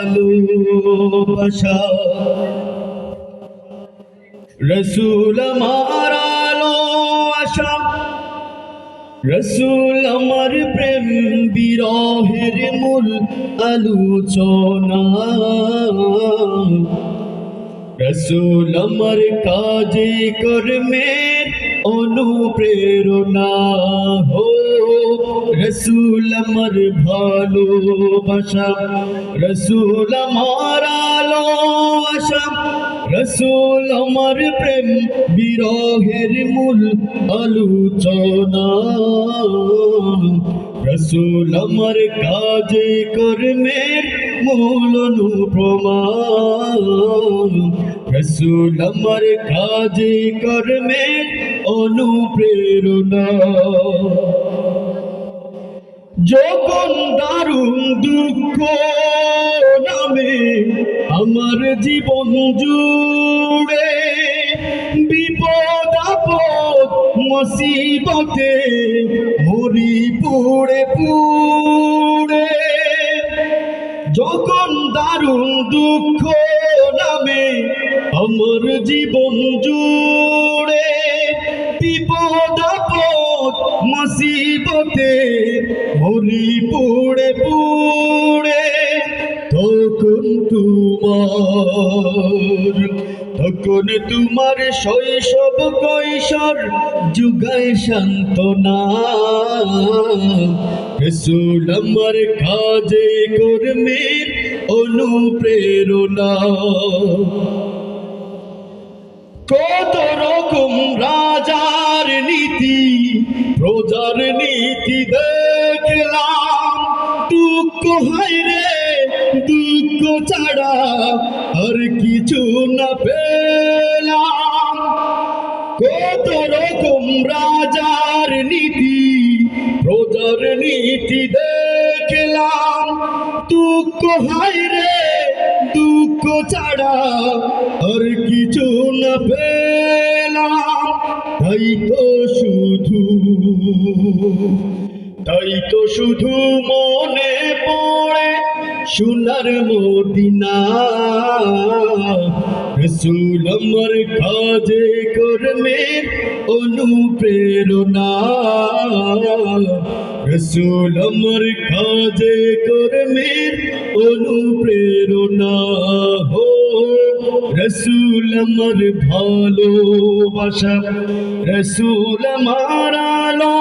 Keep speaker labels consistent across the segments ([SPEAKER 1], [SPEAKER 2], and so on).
[SPEAKER 1] ভালোবাসা রসুল আমার আলো আশা। রসুল আমার প্রেম বিরহের মূল আলোচনা। রসুল আমার কাজে কর্মের অনুপ্রেরণা হো রসুল আমার ভালোবাসা, রসুল আমার আলো রসুল আমার প্রেম, বিরহের মূল আলোচনা। রসুল আমার কাজে কর্মের মূল অনুপ্রমাণ। রসুল আমার কাজে কর্মের অনুপ্রেরণা। যখন দারুণ দুঃখ নামে আমার জীবন জুড়ে, বিপদ, আপদ, মুসিবতে মরি পুড়ে পুড়ে। যখন দারুণ দুঃখ নামে আমার জীবন জুড়ে, বিপদ, আপদ, মুসিবতে মরি পুড়ে পুড়ে, তখন তোমার তখন তোমার শৈশব কৈশোর যুগায় সান্ত্বনা। রসুল কাজে কর্মের অনুপ্রেরণা। কত রকম রাজার নীতি, প্রজার নীতি দুঃখ হয় দুঃখ ছাড়া আর কিছু না পেলাম। কত রকম রাজার নীতি, প্রজার নীতি দেখলাম। দুঃখ হয় রে, দুঃখ ছাড়া আর কিছু না পেলাম। তাই তো শুধু তাই তো শুধু মনে পড়ে সোনার মদিনা। রসুল আমার কাজে কর্মের অনুপ্রেরণা। রসুল আমার কাজে কর্মের অনুপ্রেরণা। হো, রসুল আমার ভালোবাসা। রসুল আমার আলো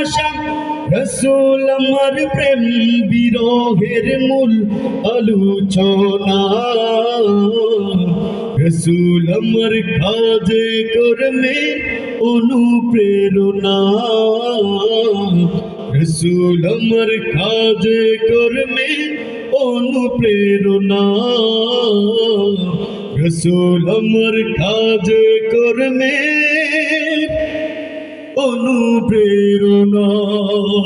[SPEAKER 1] আশা। রসুল আমার প্রেম বিরহের মূল আলোচনা। রসুল আমার কাজে কর্মে অনুপ্রেরণা। রসুল আমার কাজে কর্মে অনুপ্রেরণা। রসুল আমার কাজে কর্মে অনুপ্রেরণা।